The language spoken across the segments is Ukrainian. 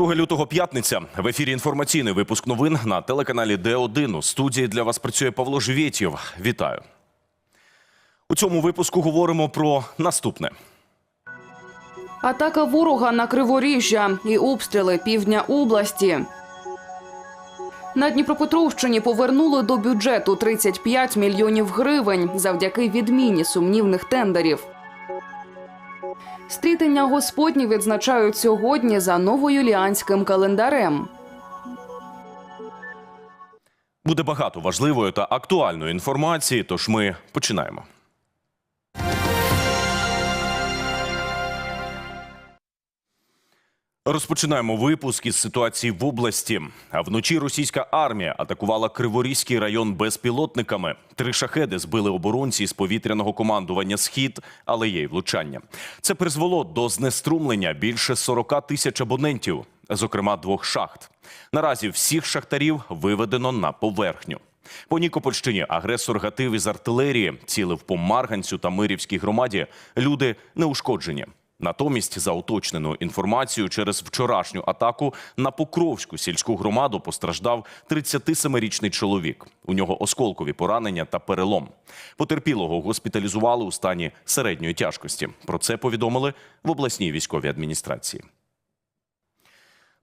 2 лютого п'ятниця в ефірі інформаційний випуск новин на телеканалі Д1. У студії для вас працює Павло Живєтєв. Вітаю. У цьому випуску говоримо про наступне. Атака ворога на Криворіжжя і обстріли півдня області. На Дніпропетровщині повернули до бюджету 35 мільйонів гривень завдяки відміні сумнівних тендерів. Стрітення Господні відзначають сьогодні за новоюліанським календарем. Буде багато важливої та актуальної інформації, тож ми починаємо. Розпочинаємо випуск із ситуації в області. Вночі російська армія атакувала Криворізький район безпілотниками. Три шахеди збили оборонці з повітряного командування Схід, але є й влучання. Це призвело до знеструмлення більше 40 тисяч абонентів, зокрема двох шахт. Наразі всіх шахтарів виведено на поверхню. По Нікопольщині агресор гатив із артилерії, цілив по Марганцю та Мирівській громаді. Люди не ушкоджені. Натомість, за уточненою інформацією, через вчорашню атаку на Покровську сільську громаду постраждав 37-річний чоловік. У нього осколкові поранення та перелом. Потерпілого госпіталізували у стані середньої тяжкості. Про це повідомили в обласній військовій адміністрації.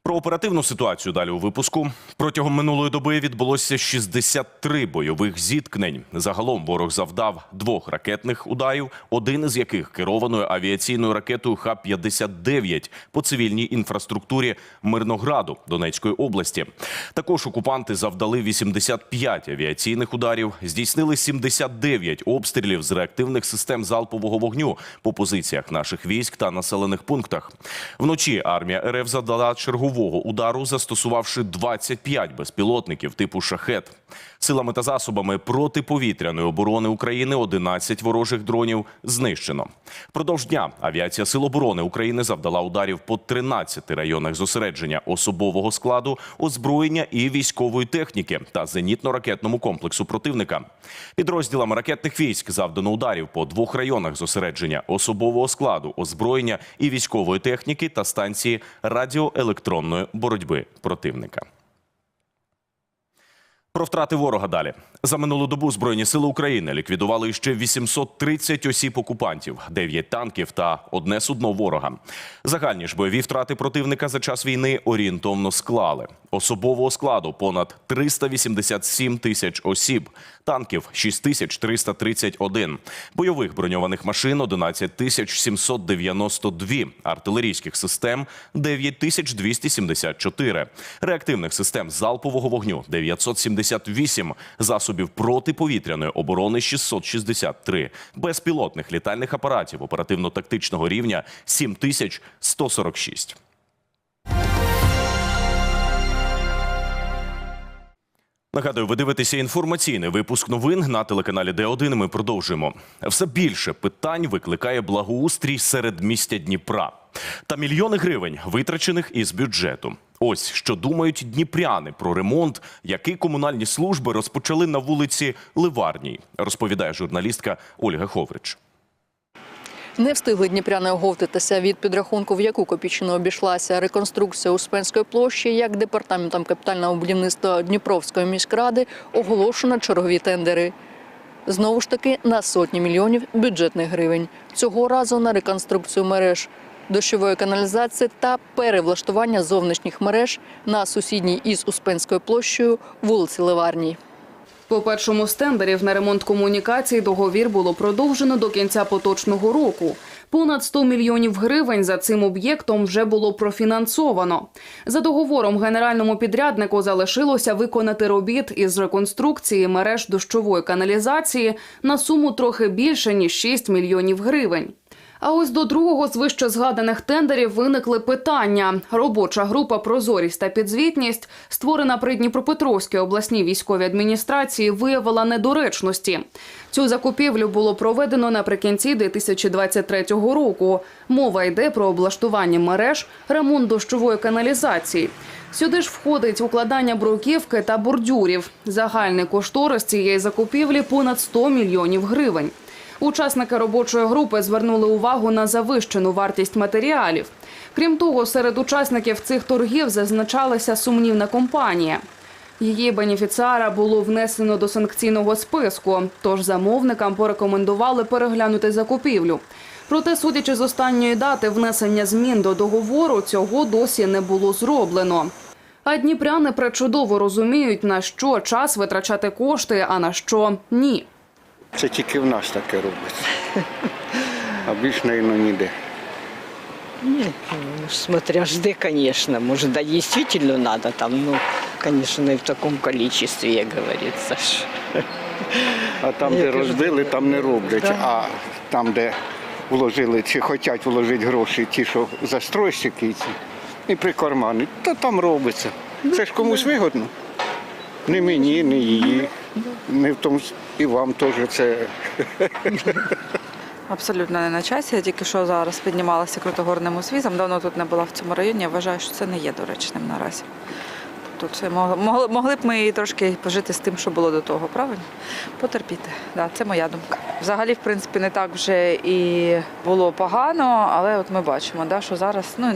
Про оперативну ситуацію далі у випуску. Протягом минулої доби відбулося 63 бойових зіткнень. Загалом ворог завдав двох ракетних ударів, один із яких керованою авіаційною ракетою Х-59 по цивільній інфраструктурі Мирнограду Донецької області. Також окупанти завдали 85 авіаційних ударів, здійснили 79 обстрілів з реактивних систем залпового вогню по позиціях наших військ та населених пунктах. Вночі армія РФ завдала чергового удару, застосувавши 25 безпілотників типу шахет. Силами та засобами протиповітряної оборони України 11 ворожих дронів знищено. Продовж дня авіація Сил оборони України завдала ударів по 13 районах зосередження особового складу, озброєння і військової техніки та зенітно-ракетному комплексу противника. Підрозділами ракетних військ завдано ударів по двох районах зосередження особового складу, озброєння і військової техніки та станції радіоелектронної боротьби противника. Про втрати ворога далі. За минулу добу збройні сили України ліквідували ще 830 осіб окупантів, 9 танків та одне судно ворога. Загальні ж бойові втрати противника за час війни орієнтовно склали. Особового складу понад 387 тисяч осіб, танків 6331, бойових броньованих машин 11 тисяч 792, артилерійських систем 9274, реактивних систем залпового вогню 978, засобів протиповітряної оборони 663, безпілотних літальних апаратів оперативно-тактичного рівня 7146. Нагадую, ви дивитеся інформаційний випуск новин на телеканалі Д1. Ми продовжуємо. Все більше питань викликає благоустрій серед містя Дніпра та мільйони гривень, витрачених із бюджету. Ось що думають дніпряни про ремонт, який комунальні служби розпочали на вулиці Ливарній, розповідає журналістка Ольга Ховрич. Не встигли дніпряни оговтатися від підрахунку, в яку копійчину обійшлася реконструкція Успенської площі, як департаментом капітального будівництва Дніпровської міськради оголошено чергові тендери. Знову ж таки на сотні мільйонів бюджетних гривень. Цього разу на реконструкцію мереж дощової каналізації та перевлаштування зовнішніх мереж на сусідній із Успенською площею вулиці Ливарній. По першому з тендерів на ремонт комунікацій договір було продовжено до кінця поточного року. Понад 100 мільйонів гривень за цим об'єктом вже було профінансовано. За договором генеральному підряднику залишилося виконати робіт із реконструкції мереж дощової каналізації на суму трохи більше ніж 6 мільйонів гривень. А ось до другого з вище згаданих тендерів виникли питання. Робоча група Прозорість та підзвітність, створена при Дніпропетровській обласній військовій адміністрації, виявила недоречності. Цю закупівлю було проведено наприкінці 2023 року. Мова йде про облаштування мереж, ремонт дощової каналізації. Сюди ж входить укладання бруківки та бордюрів. Загальний кошторис цієї закупівлі понад 100 мільйонів гривень. Учасники робочої групи звернули увагу на завищену вартість матеріалів. Крім того, серед учасників цих торгів зазначалася сумнівна компанія. Її бенефіціара було внесено до санкційного списку, тож замовникам порекомендували переглянути закупівлю. Проте, судячи з останньої дати внесення змін до договору, цього досі не було зроблено. А дніпряни пречудово розуміють, на що час витрачати кошти, а на що ні. Це тільки в нас таке робиться. А більш, мабуть, ніде. Нет, ну, смотря жды, конечно. Может, да, действительно надо там, ну, конечно, и в таком количестве, як говорится. ж. А там, де розбили, там не роблять. А там, де вложили чи хочуть вложити гроші, ті, що застройщики ці, і прикармани, то там робиться. Це ж комусь вигодно. Не мені, не її. Не в тому і вам теж це Абсолютно не на часі. Я тільки що зараз піднімалася крутогорним узвізом. Давно тут не була в цьому районі. Я вважаю, що це не є доречним наразі. Тут могли, могли б ми трошки пожити з тим, що було до того, правильно? Потерпіти. Да, це моя думка. Взагалі, в принципі, не так вже і було погано, але от ми бачимо, да, що зараз, ну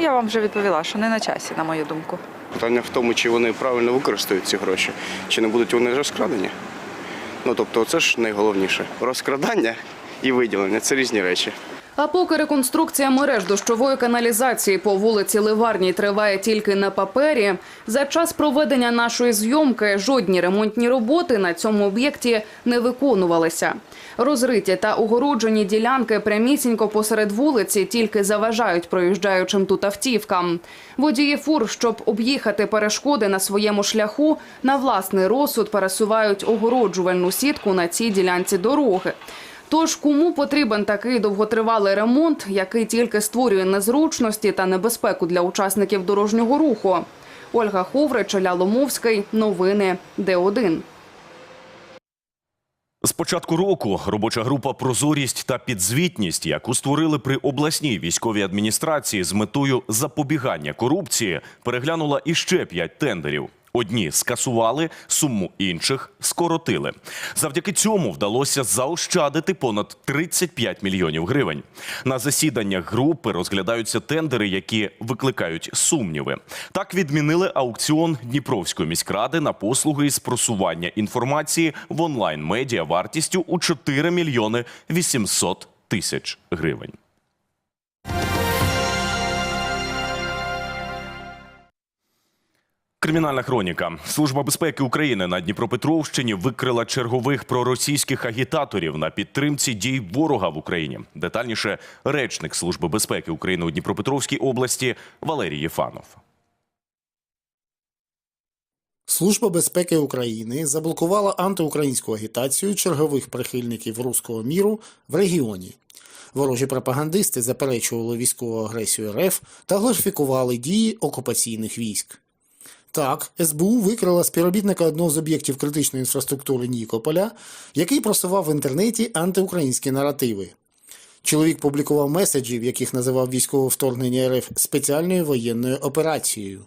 я вам вже відповіла, що не на часі, на мою думку. Питання в тому, чи вони правильно використають ці гроші, чи не будуть вони розкрадені. Ну тобто, це ж найголовніше. Розкрадання і виділення це різні речі. А поки реконструкція мереж дощової каналізації по вулиці Ливарній триває тільки на папері, за час проведення нашої зйомки жодні ремонтні роботи на цьому об'єкті не виконувалися. Розриті та огороджені ділянки прямісінько посеред вулиці тільки заважають проїжджаючим тут автівкам. Водії фур, щоб об'їхати перешкоди на своєму шляху, на власний розсуд пересувають огороджувальну сітку на цій ділянці дороги. Тож кому потрібен такий довготривалий ремонт, який тільки створює незручності та небезпеку для учасників дорожнього руху? Ольга Ховрич, Оля Ломовський. Новини Д1. З початку року робоча група Прозорість та підзвітність, яку створили при обласній військовій адміністрації з метою запобігання корупції, переглянула іще п'ять тендерів. Одні скасували, суму інших скоротили. Завдяки цьому вдалося заощадити понад 35 мільйонів гривень. На засіданнях групи розглядаються тендери, які викликають сумніви. Так відмінили аукціон Дніпровської міськради на послуги із просування інформації в онлайн медіа вартістю у 4 мільйони 800 тисяч гривень. Кримінальна хроніка. Служба безпеки України на Дніпропетровщині викрила чергових проросійських агітаторів на підтримці дій ворога в Україні. Детальніше речник Служби безпеки України у Дніпропетровській області Валерій Єфанов. Служба безпеки України заблокувала антиукраїнську агітацію чергових прихильників руського міру в регіоні. Ворожі пропагандисти заперечували військову агресію РФ та глорифікували дії окупаційних військ. Так, СБУ викрила співробітника одного з об'єктів критичної інфраструктури Нікополя, який просував в інтернеті антиукраїнські наративи. Чоловік публікував меседжі, в яких називав військове вторгнення РФ спеціальною воєнною операцією.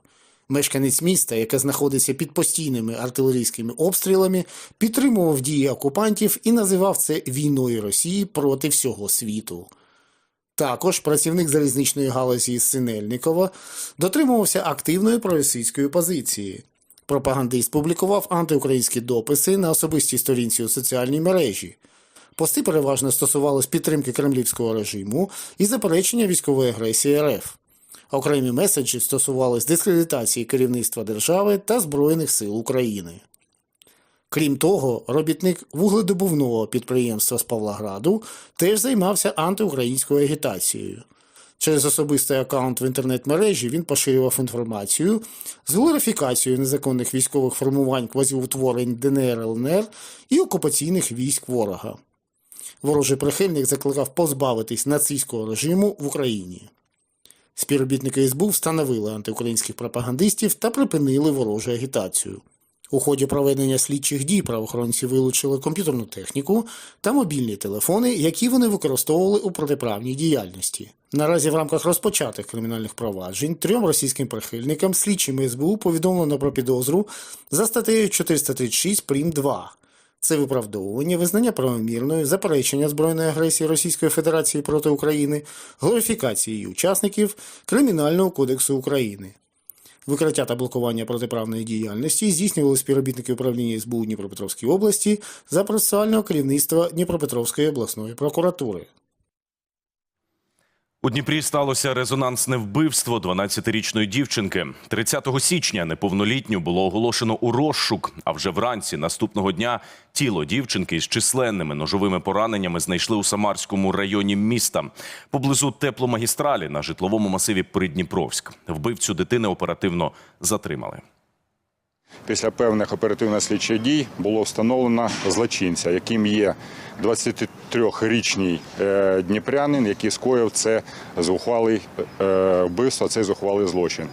Мешканець міста, яке знаходиться під постійними артилерійськими обстрілами, підтримував дії окупантів і називав це війною Росії проти всього світу. Також працівник залізничної галузі Синельникова дотримувався активної проросійської позиції. Пропагандист публікував антиукраїнські дописи на особистій сторінці у соціальній мережі. Пости переважно стосувались підтримки кремлівського режиму і заперечення військової агресії РФ. Окремі меседжі стосувались дискредитації керівництва держави та Збройних сил України. Крім того, робітник вугледобувного підприємства з Павлограду теж займався антиукраїнською агітацією. Через особистий аккаунт в інтернет-мережі він поширював інформацію з глорифікацією незаконних військових формувань квазіутворень ДНР ЛНР і окупаційних військ ворога. Ворожий прихильник закликав позбавитись нацистського режиму в Україні. Співробітники СБУ встановили антиукраїнських пропагандистів та припинили ворожу агітацію. У ході проведення слідчих дій правоохоронці вилучили комп'ютерну техніку та мобільні телефони, які вони використовували у протиправній діяльності. Наразі в рамках розпочатих кримінальних проваджень трьом російським прихильникам слідчими СБУ повідомлено про підозру за статтею 436 прим. 2 Це виправдовування, визнання правомірної, заперечення збройної агресії Російської Федерації проти України, глорифікації її учасників Кримінального кодексу України. Викриття та блокування протиправної діяльності здійснювали співробітники управління СБУ Дніпропетровської області за процесуального керівництва Дніпропетровської обласної прокуратури. У Дніпрі сталося резонансне вбивство 12-річної дівчинки. 30 січня неповнолітню було оголошено у розшук. А вже вранці наступного дня тіло дівчинки із численними ножовими пораненнями знайшли у Самарському районі міста поблизу тепломагістралі на житловому масиві Придніпровськ. Вбивцю дитини оперативно затримали. Після певних оперативно-слідчих дій було встановлено злочинця, яким є 23-річний е, дніпрянин, який скоїв це зухвалий е, вбивство, цей зухвалий злочин.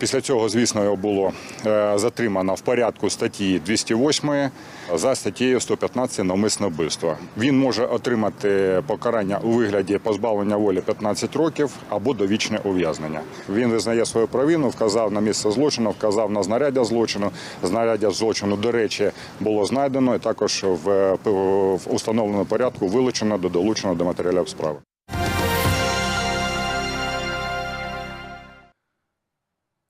Після цього, звісно, його було е, затримано в порядку статті 208 за статтєю 115 навмисне вбивство. Він може отримати покарання у вигляді позбавлення волі 15 років або довічне ув'язнення. Він визнає свою провину, вказав на місце злочину, вказав на знаряддя злочину. Знаряддя злочину, до речі, було знайдено і також в, в установленому порядку вилучено до долучено до матеріалів справи.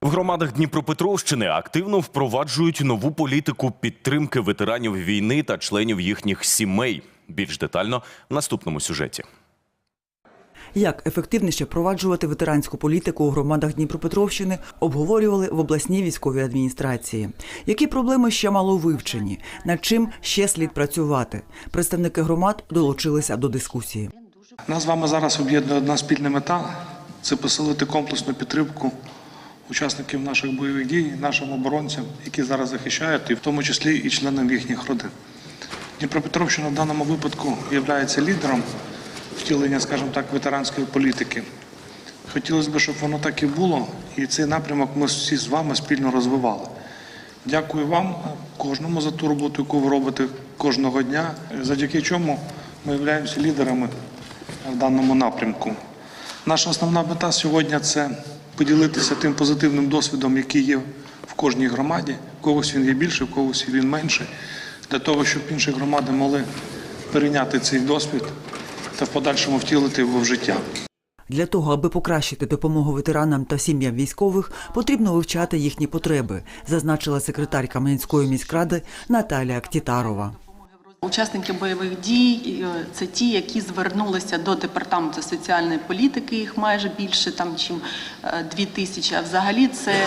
В громадах Дніпропетровщини активно впроваджують нову політику підтримки ветеранів війни та членів їхніх сімей. Більш детально в наступному сюжеті. Як ефективніше впроваджувати ветеранську політику у громадах Дніпропетровщини, обговорювали в обласній військовій адміністрації. Які проблеми ще мало вивчені, над чим ще слід працювати? Представники громад долучилися до дискусії. Нас з вами зараз об'єднує одна спільна мета це посилити комплексну підтримку учасників наших бойових дій, нашим оборонцям, які зараз захищають, і в тому числі і членам їхніх родин. Дніпропетровщина в даному випадку є лідером втілення, скажімо так, ветеранської політики. Хотілося б, щоб воно так і було, і цей напрямок ми всі з вами спільно розвивали. Дякую вам, кожному за ту роботу, яку ви робите кожного дня, завдяки чому ми являємося лідерами в даному напрямку. Наша основна мета сьогодні це поділитися тим позитивним досвідом, який є в кожній громаді. В когось він є більше, в когось він менше, для того, щоб інші громади могли перейняти цей досвід та в подальшому втілити його в життя. Для того, аби покращити допомогу ветеранам та сім'ям військових, потрібно вивчати їхні потреби, зазначила секретар Кам'янської міськради Наталія Ктітарова. Учасники бойових дій е, це ті, які звернулися до департаменту соціальної політики. Їх майже більше там, чим е, дві тисячі. А взагалі це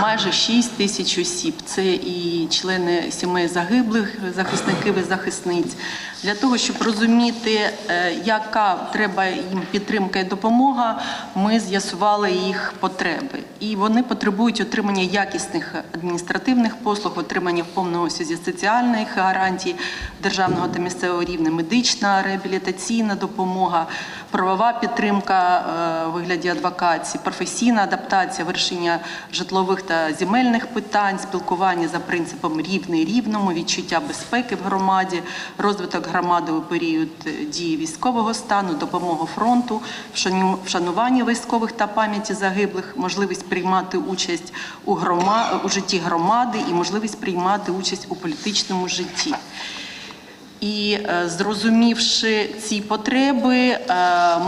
майже 6 тисяч осіб. Це і члени сімей загиблих, захисників і захисниць. Для того щоб розуміти, е, яка треба їм підтримка і допомога, ми з'ясували їх потреби, і вони потребують отримання якісних адміністративних послуг, отримання в повному обсязі соціальних гарантій державного та місцевого рівня, медична реабілітаційна допомога, правова підтримка е, у вигляді адвокації, професійна адаптація, вирішення житлових та земельних питань, спілкування за принципом рівний рівному, відчуття безпеки в громаді, розвиток громади у період дії військового стану, допомога фронту, вшану- вшанування військових та пам'яті загиблих, можливість приймати участь у грома... у житті громади і можливість приймати участь у політичному житті. І е, зрозумівши ці потреби, е,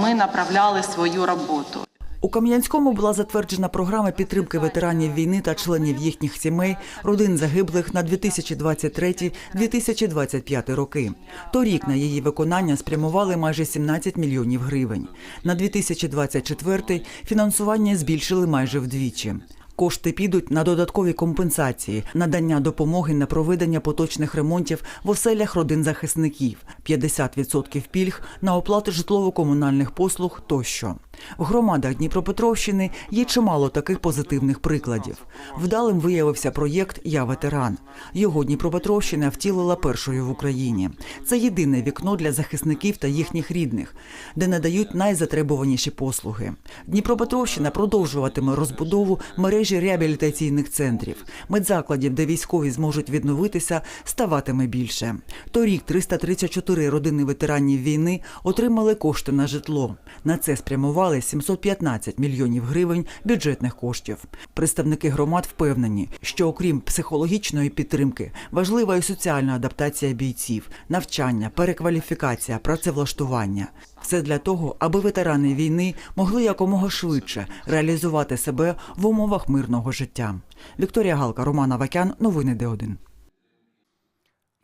ми направляли свою роботу. У Кам'янському була затверджена програма підтримки ветеранів війни та членів їхніх сімей, родин загиблих на 2023-2025 роки. Торік на її виконання спрямували майже 17 мільйонів гривень. На 2024 фінансування збільшили майже вдвічі. Кошти підуть на додаткові компенсації, надання допомоги на проведення поточних ремонтів в оселях родин захисників, 50% пільг на оплату житлово-комунальних послуг тощо. В громадах Дніпропетровщини є чимало таких позитивних прикладів. Вдалим виявився проєкт Я ветеран. Його Дніпропетровщина втілила першою в Україні. Це єдине вікно для захисників та їхніх рідних, де надають найзатребуваніші послуги. Дніпропетровщина продовжуватиме розбудову мережі реабілітаційних центрів, медзакладів, де військові зможуть відновитися, ставатиме більше. Торік 334 родини ветеранів війни отримали кошти на житло. На це спрямували зібрали 715 мільйонів гривень бюджетних коштів. Представники громад впевнені, що окрім психологічної підтримки, важлива і соціальна адаптація бійців, навчання, перекваліфікація, працевлаштування. Все для того, аби ветерани війни могли якомога швидше реалізувати себе в умовах мирного життя. Вікторія Галка, Роман Авакян, новини Д1.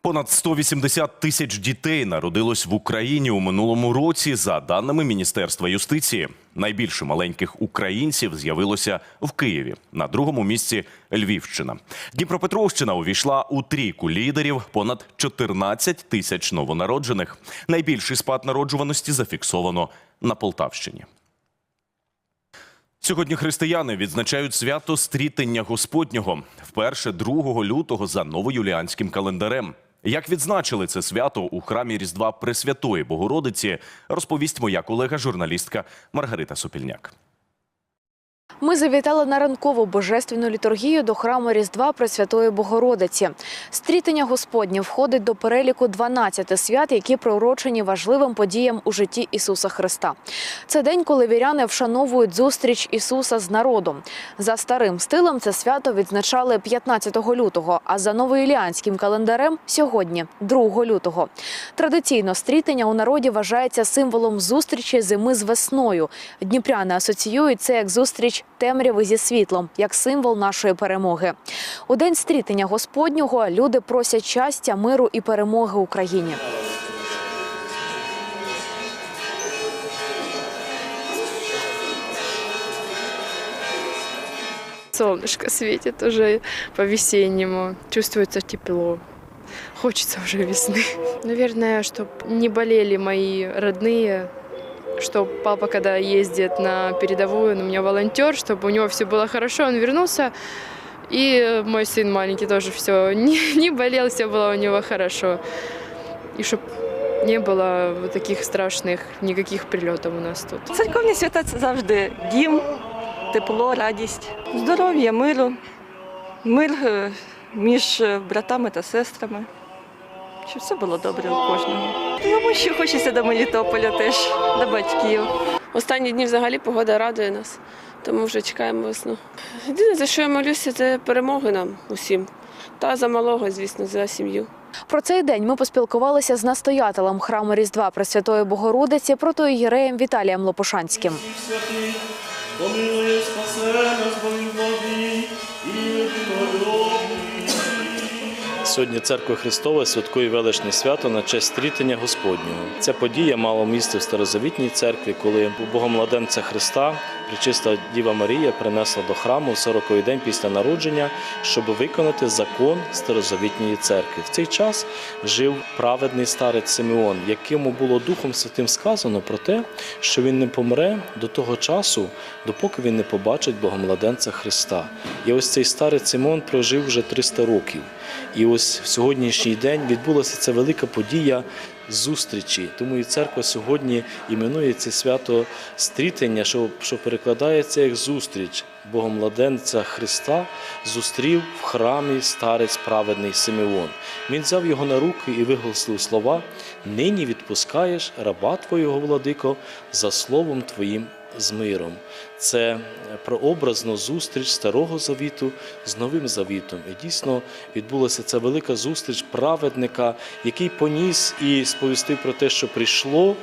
Понад 180 тисяч дітей народилось в Україні у минулому році, за даними Міністерства юстиції. Найбільше маленьких українців з'явилося в Києві. На другому місці Львівщина. Дніпропетровщина увійшла у трійку лідерів. Понад 14 тисяч новонароджених. Найбільший спад народжуваності зафіксовано на Полтавщині. Сьогодні християни відзначають свято стрітення Господнього вперше 2 лютого за новоюліанським календарем. Як відзначили це свято у храмі Різдва Пресвятої Богородиці, розповість моя колега журналістка Маргарита Сопільняк. Ми завітали на ранкову божественну літургію до храму Різдва Пресвятої Богородиці. Стрітення Господнє входить до переліку 12 свят, які приурочені важливим подіям у житті Ісуса Христа. Це день, коли віряни вшановують зустріч Ісуса з народом. За старим стилем це свято відзначали 15 лютого, а за новоіліанським календарем сьогодні, 2 лютого. Традиційно стрітення у народі вважається символом зустрічі зими з весною. Дніпряни асоціюють це як зустріч темряви зі світлом, як символ нашої перемоги. У день стрітення Господнього люди просять щастя, миру і перемоги Україні. Солнышко светит уже по-весеннему, чувствуется тепло. Хочется уже весны. Наверное, чтобы не болели мои родные, чтобы папа, когда ездит на передовую, он у меня волонтер, чтобы у него все было хорошо, он вернулся. И мой сын маленький тоже все не, не болел, все было у него хорошо. И чтобы не было вот таких страшных никаких прилетов у нас тут. Церковні свята це завжди дім, тепло, радість, здоров'я, миру, мир е, між е, братами та сестрами. Щоб все було добре у кожного. Тому що хочеться до Мелітополя теж, до батьків. Останні дні взагалі погода радує нас, тому вже чекаємо весну. Єдине, за що я молюся, це перемоги нам усім. Та за малого, звісно, за сім'ю. Про цей день ми поспілкувалися з настоятелем храму Різдва Пресвятої Богородиці протоієреєм Віталієм Лопушанським. Сьогодні церква Христова святкує величне свято на честь стрітення Господнього. Ця подія мала місце в старозавітній церкві, коли Богомладенця Христа, причиста Діва Марія, принесла до храму в 40-й день після народження, щоб виконати закон старозавітньої церкви. В цей час жив праведний старець Симеон, якому було Духом Святим сказано про те, що він не помре до того часу, допоки він не побачить Богомладенця Христа. І ось цей старець Симеон прожив вже 300 років. І ось в сьогоднішній день відбулася ця велика подія зустрічі. Тому і церква сьогодні іменує це свято стрітення, що, що перекладається як зустріч. Богомладенця Христа зустрів в храмі старець праведний Симеон. Він взяв його на руки і виголосив слова: Нині відпускаєш раба Твого владико за словом Твоїм з миром. Це прообразно зустріч старого завіту з новим завітом. І дійсно відбулася ця велика зустріч праведника, який поніс і сповістив про те, що прийшло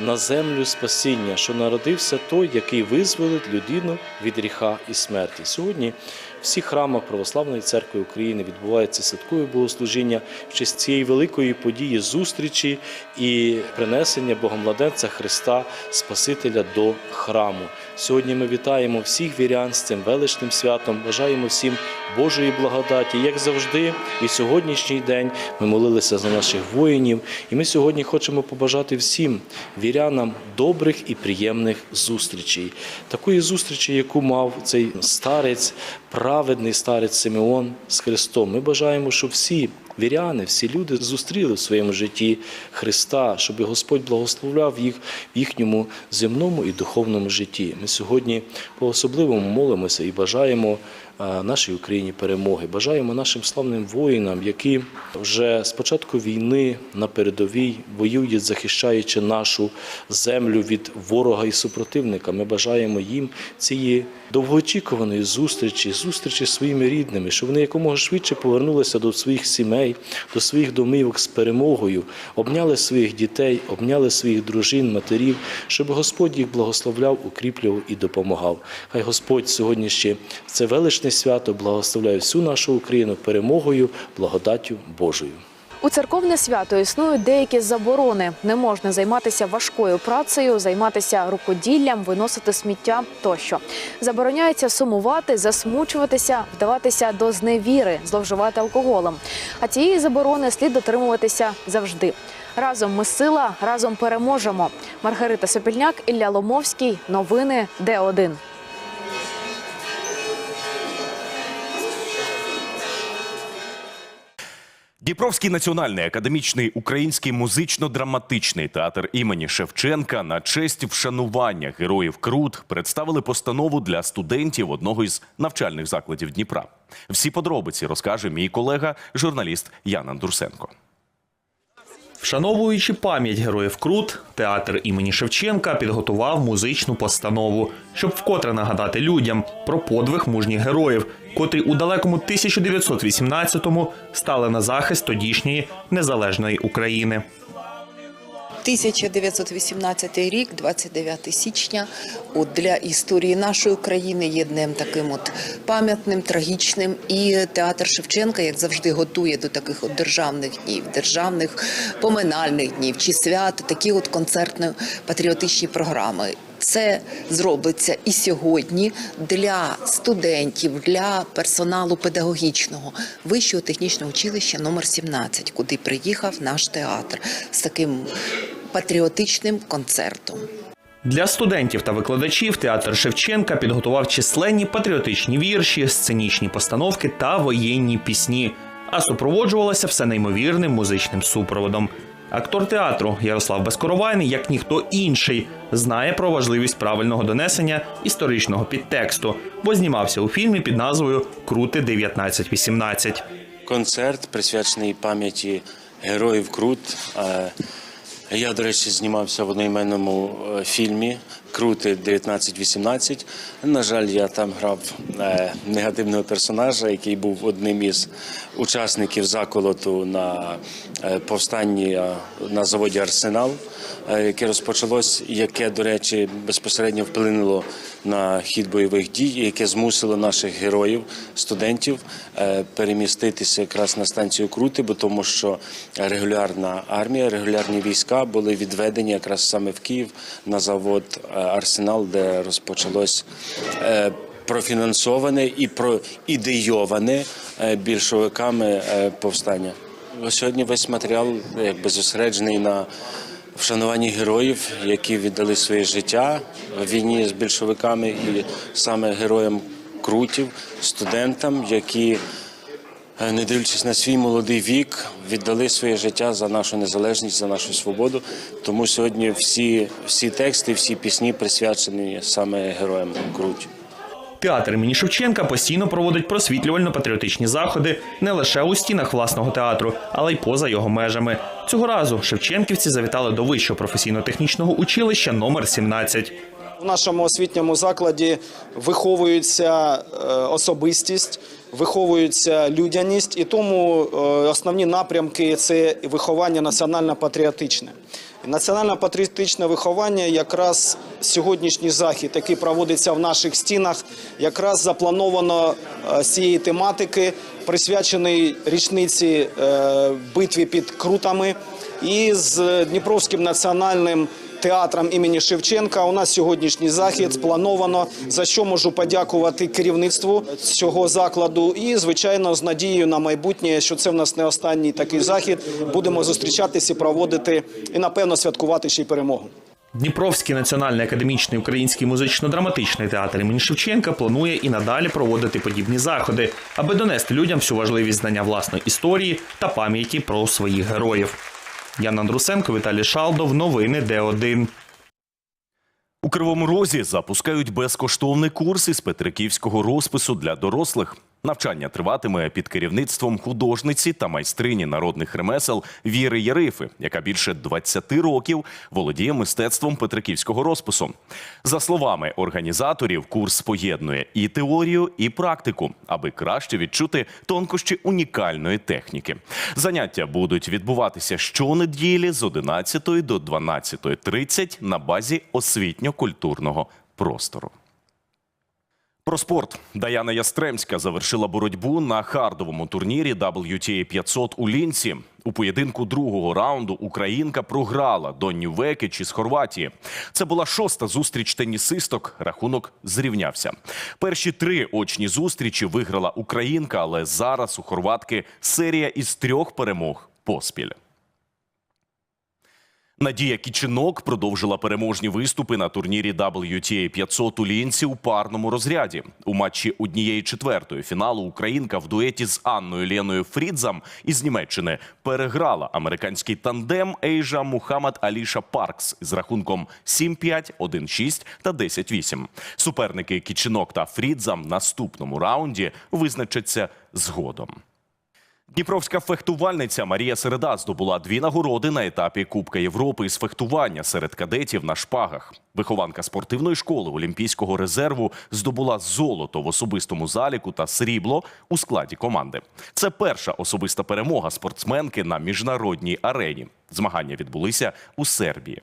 на землю спасіння, що народився той, який визволить людину від гріха і смерті. Сьогодні всіх храмах Православної церкви України відбувається святкове богослужіння в честь цієї великої події зустрічі і принесення Богомладенця Христа Спасителя до храму. Сьогодні ми вітаємо всіх вірян з цим величним святом. Бажаємо всім Божої благодаті, як завжди, і сьогоднішній день ми молилися за наших воїнів. І ми сьогодні хочемо побажати всім вірянам добрих і приємних зустрічей. Такої зустрічі, яку мав цей старець, праведний старець Симеон з Христом. Ми бажаємо, щоб всі віряни, всі люди зустріли в своєму житті Христа, щоб Господь благословляв їх в їхньому земному і духовному житті. Ми сьогодні по особливому молимося і бажаємо нашій Україні перемоги. Бажаємо нашим славним воїнам, які вже з початку війни на передовій воюють, захищаючи нашу землю від ворога і супротивника. Ми бажаємо їм цієї довгоочікуваної зустрічі, зустрічі з своїми рідними, щоб вони якомога швидше повернулися до своїх сімей, до своїх домівок з перемогою, обняли своїх дітей, обняли своїх дружин, матерів, щоб Господь їх благословляв, укріплював і допомагав. Хай Господь сьогодні ще це величне свято благословляє всю нашу Україну перемогою, благодаттю Божою. У церковне свято існують деякі заборони. Не можна займатися важкою працею, займатися рукоділлям, виносити сміття тощо. Забороняється сумувати, засмучуватися, вдаватися до зневіри, зловживати алкоголем. А цієї заборони слід дотримуватися завжди. Разом ми сила, разом переможемо. Маргарита Сопільняк, Ілля Ломовський. Новини Д1. Дніпровський національний академічний український музично-драматичний театр імені Шевченка на честь вшанування героїв Крут представили постанову для студентів одного із навчальних закладів Дніпра. Всі подробиці розкаже мій колега, журналіст Ян Андурсенко. Вшановуючи пам'ять героїв Крут, театр імені Шевченка підготував музичну постанову, щоб вкотре нагадати людям про подвиг мужніх героїв, котрі у далекому 1918-му стали на захист тодішньої незалежної України. 1918 рік, 29 січня, от для історії нашої країни є днем таким от пам'ятним, трагічним. І театр Шевченка, як завжди, готує до таких от державних днів, державних поминальних днів чи свят, такі от концертно-патріотичні програми. Це зробиться і сьогодні для студентів, для персоналу педагогічного вищого технічного училища номер 17, куди приїхав наш театр з таким патріотичним концертом. Для студентів та викладачів театр Шевченка підготував численні патріотичні вірші, сценічні постановки та воєнні пісні, а супроводжувалося все неймовірним музичним супроводом. Актор театру Ярослав Безкоровайний, як ніхто інший, знає про важливість правильного донесення історичного підтексту, бо знімався у фільмі під назвою Крути 1918. концерт, присвячений пам'яті героїв Крут. Е, Я, до речі, знімався в одноіменному е, фільмі Крути 1918. На жаль, я там грав е, негативного персонажа, який був одним із учасників заколоту на е, повстанні е, на заводі Арсенал, яке розпочалось, яке, до речі, безпосередньо вплинуло на хід бойових дій, яке змусило наших героїв, студентів переміститися якраз на станцію Крути, бо тому що регулярна армія, регулярні війська були відведені якраз саме в Київ на завод Арсенал, де розпочалось е, профінансоване і проідейоване е, більшовиками е, повстання. Сьогодні весь матеріал якби зосереджений на вшануванні героїв, які віддали своє життя в війні з більшовиками, і саме героям крутів, студентам, які, е, не дивлячись на свій молодий вік, віддали своє життя за нашу незалежність, за нашу свободу. Тому сьогодні всі, всі тексти, всі пісні присвячені саме героям крутів. Театр імені Шевченка постійно проводить просвітлювально-патріотичні заходи не лише у стінах власного театру, але й поза його межами. Цього разу шевченківці завітали до вищого професійно-технічного училища номер 17. В нашому освітньому закладі виховується е, особистість, виховується людяність, і тому е, основні напрямки це виховання національно-патріотичне. Національно-патріотичне виховання якраз сьогоднішній захід, який проводиться в наших стінах, якраз заплановано е, цієї тематики, присвячений річниці е, битві під Крутами. І з Дніпровським національним театром імені Шевченка у нас сьогоднішній захід сплановано, за що можу подякувати керівництву цього закладу. І, звичайно, з надією на майбутнє, що це в нас не останній такий захід. Будемо зустрічатися, проводити і напевно святкувати ще й перемогу. Дніпровський національний академічний український музично-драматичний театр імені Шевченка планує і надалі проводити подібні заходи, аби донести людям всю важливість знання власної історії та пам'яті про своїх героїв. Ян Андрусенко, Віталій Шалдов. Новини Д1. У Кривому Розі запускають безкоштовний курс із петриківського розпису для дорослих. Навчання триватиме під керівництвом художниці та майстрині народних ремесел Віри Ярифи, яка більше 20 років володіє мистецтвом петриківського розпису. За словами організаторів, курс поєднує і теорію, і практику, аби краще відчути тонкощі унікальної техніки. Заняття будуть відбуватися щонеділі з 11 до 12.30 на базі освітньо-культурного простору. Про спорт Даяна Ястремська завершила боротьбу на хардовому турнірі WTA 500 у Лінці. У поєдинку другого раунду українка програла Донню Векич із Хорватії. Це була шоста зустріч тенісисток. Рахунок зрівнявся. Перші три очні зустрічі виграла українка, але зараз у хорватки серія із трьох перемог поспіль. Надія Кічинок продовжила переможні виступи на турнірі WTA 500 у Лінці у парному розряді. У матчі однієї четвертої фіналу Українка в дуеті з Анною Леною Фрідзам із Німеччини переграла американський тандем Ейжа Мухаммад Аліша Паркс з рахунком 7-5, 1-6 та 10-8. Суперники Кічинок та Фрідзам в наступному раунді визначаться згодом. Дніпровська фехтувальниця Марія Середа здобула дві нагороди на етапі Кубка Європи із фехтування серед кадетів на шпагах. Вихованка спортивної школи Олімпійського резерву здобула золото в особистому заліку та срібло у складі команди. Це перша особиста перемога спортсменки на міжнародній арені. Змагання відбулися у Сербії.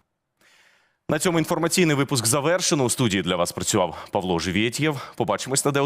На цьому інформаційний випуск завершено. У студії для вас працював Павло Живєтєв. Побачимось на Д1.